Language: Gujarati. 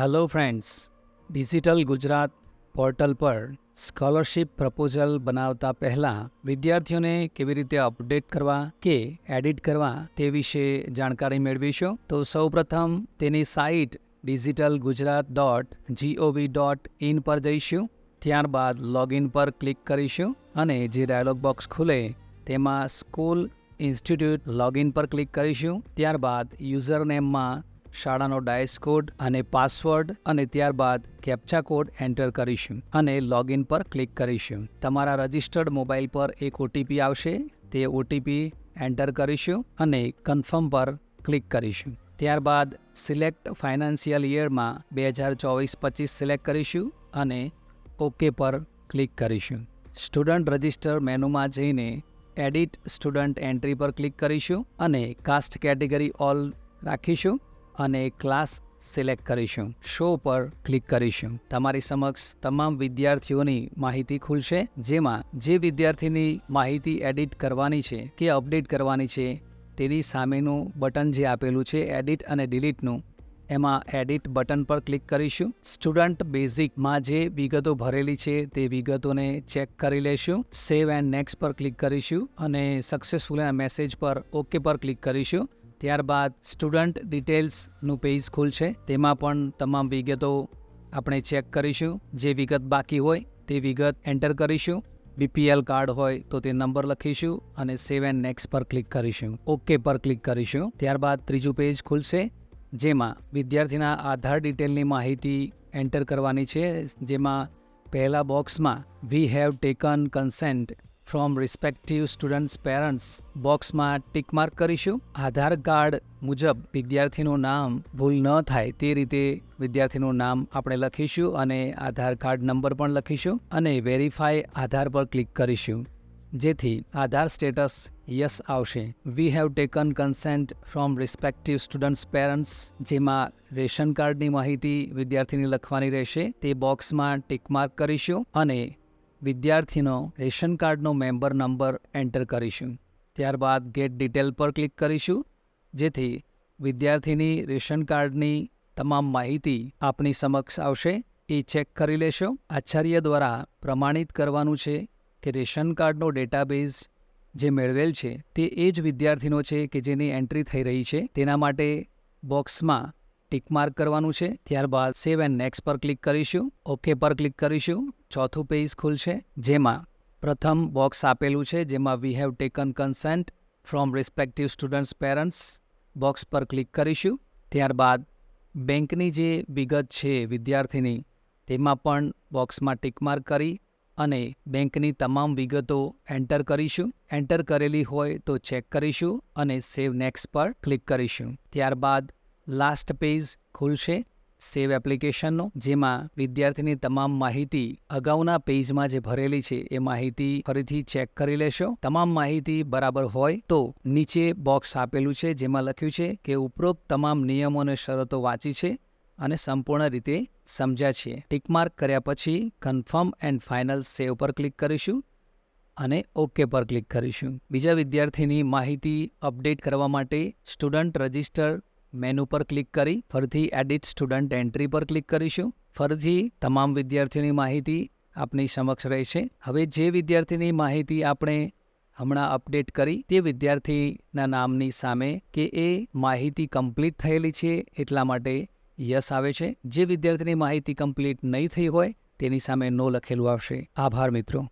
Hello friends digital Gujarat portal પર સ્કોલરશિપ પ્રપોઝલ બનાવતા પહેલાં વિદ્યાર્થીઓને કેવી રીતે અપડેટ કરવા કે એડિટ કરવા તે વિશે જાણકારી મેળવીશું. તો સૌપ્રથમ તેની site digital Gujarat dot G O V dot in પર જઈશું. ત્યારબાદ લોગિન પર ક્લિક કરીશું અને જે ડાયલોગ બોક્સ ખુલે તેમાં સ્કૂલ ઇન્સ્ટિટ્યૂટ લોગિન પર ક્લિક કરીશું. ત્યારબાદ યુઝર નેમમાં શાળાનો ડાયસ કોડ અને પાસવર્ડ અને ત્યારબાદ કેપ્ચા કોડ એન્ટર કરીશું અને લોગિન પર ક્લિક કરીશું. તમારા રજિસ્ટર્ડ મોબાઈલ પર એક ઓટીપી આવશે, તે ઓટીપી એન્ટર કરીશું અને કન્ફર્મ પર ક્લિક કરીશું. ત્યારબાદ સિલેક્ટ ફાઇનાન્શિયલ યરમાં બે હજાર ચોવીસ પચીસ સિલેક્ટ કરીશું અને ઓકે પર ક્લિક કરીશું. સ્ટુડન્ટ રજિસ્ટર મેનુમાં જઈને એડિટ સ્ટુડન્ટ એન્ટ્રી પર ક્લિક કરીશું અને કાસ્ટ કેટેગરી ઓલ રાખીશું. અને ક્લાસ સિલેક્ટ કરીશું. શો પર ક્લિક કરીશું. તમારી સમક્ષ તમામ વિદ્યાર્થીઓની માહિતી ખુલશે, જેમાં જે વિદ્યાર્થીની માહિતી એડિટ કરવાની છે, કે અપડેટ કરવાની છે, તેની સામેનું બટન જે આપેલું છે એડિટ અને ડિલીટનું એમાં એડિટ બટન પર ક્લિક કરીશું. સ્ટુડન્ટ બેઝિકમાં જે વિગતો ભરેલી છે, તે વિગતોને ચેક કરી લેશું. સેવ એન્ડ નેક્સ્ટ પર ક્લિક કરીશું અને સક્સેસફુલ મેસેજ પર ઓકે પર ક્લિક કરીશું. ત્યારબાદ સ્ટુડન્ટ ડિટેલ્સનું પેજ ખુલશે. તેમાં પણ તમામ વિગતો આપણે ચેક કરીશું. જે વિગત બાકી હોય તે વિગત એન્ટર કરીશું. બીપીએલ કાર્ડ હોય તો તે નંબર લખીશું અને સેવ એન્ડ નેક્સ્ટ પર ક્લિક કરીશું. ઓકે પર ક્લિક કરીશું. ત્યારબાદ ત્રીજું પેજ ખુલશે, જેમાં વિદ્યાર્થીના આધાર ડિટેલની માહિતી એન્ટર કરવાની છે. જેમાં પહેલા બોક્સમાં we have taken consent from respective students parents બોક્સમાં ટીક માર્ક કરીશું. આધાર કાર્ડ મુજબ વિદ્યાર્થીનું નામ ભૂલ ન થાય તે રીતે વિદ્યાર્થીનું નામ આપણે લખીશું અને આધાર કાર્ડ નંબર પણ લખીશું અને વેરીફાઈ આધાર પર ક્લિક કરીશું. જેથી આધાર સ્ટેટસ યસ આવશે. We have taken consent from respective students parents જેમાં રેશન કાર્ડની માહિતી વિદ્યાર્થીની લખવાની રહેશે. તે બોક્સમાં ટીક માર્ક કરીશું અને વિદ્યાર્થીનો રેશન કાર્ડનો મેમ્બર નંબર એન્ટર કરીશું. ત્યારબાદ ગેટ ડિટેલ પર ક્લિક કરીશું, જેથી વિદ્યાર્થીની રેશન કાર્ડની તમામ માહિતી આપની સમક્ષ આવશે. એ ચેક કરી લેશો. આચાર્ય દ્વારા પ્રમાણિત કરવાનું છે કે રેશન કાર્ડનો ડેટાબેઝ જે મેળવેલ છે તે એ જ વિદ્યાર્થીનો છે કે જેની એન્ટ્રી થઈ રહી છે. તેના માટે બોક્સમાં ટિક માર્ક કરવાનું છે. ત્યારબાદ સેવ એન્ડ નેક્સ્ટ પર ક્લિક કરીશું. ઓકે પર ક્લિક કરીશું. ચોથું પેજ ખુલશે. જેમાં પ્રથમ બોક્સ આપેલું છે. જેમાં we have taken consent from respective students parents box પર ક્લિક કરીશું. ત્યારબાદ બેંકની જે વિગત છે વિદ્યાર્થીની, તેમાં પણ બોક્સમાં ટિક માર્ક કરી અને બેંકની તમામ વિગતો એન્ટર કરીશું. એન્ટર કરેલી હોય તો ચેક કરીશું અને સેવ નેક્સ્ટ પર ક્લિક કરીશું. ત્યારબાદ લાસ્ટ પેજ ખુલશે સેવ એપ્લિકેશનનો, જેમાં વિદ્યાર્થીની તમામ માહિતી અગાઉના પેજમાં જે ભરેલી છે, એ માહિતી ફરીથી ચેક કરી લેશો. તમામ માહિતી બરાબર હોય તો નીચે બોક્સ આપેલું છે, જેમાં લખ્યું છે કે ઉપરોક્ત તમામ નિયમો અને શરતો વાંચી છે અને સંપૂર્ણ રીતે સમજ્યા છીએ ટિકમાર્ક કર્યા પછી કન્ફર્મ એન્ડ ફાઇનલ સેવ પર ક્લિક કરીશું અને ઓકે પર ક્લિક કરીશું. બીજા વિદ્યાર્થીની માહિતી અપડેટ કરવા માટે સ્ટુડન્ટ રજિસ્ટર મેનુ પર ક્લિક કરી ફરીથી એડિટ સ્ટુડન્ટ એન્ટ્રી પર ક્લિક કરીશું. ફરીથી તમામ વિદ્યાર્થીઓની માહિતી આપની સમક્ષ રહેશે. હવે જે વિદ્યાર્થીની માહિતી આપણે હમણાં અપડેટ કરી તે વિદ્યાર્થીના નામની સામે કે એ માહિતી કમ્પ્લીટ થયેલી છે એટલા માટે યસ આવે છે. જે વિદ્યાર્થીની માહિતી કમ્પ્લીટ નહીં થઈ હોય તેની સામે નો લખેલું આવશે. આભાર મિત્રો.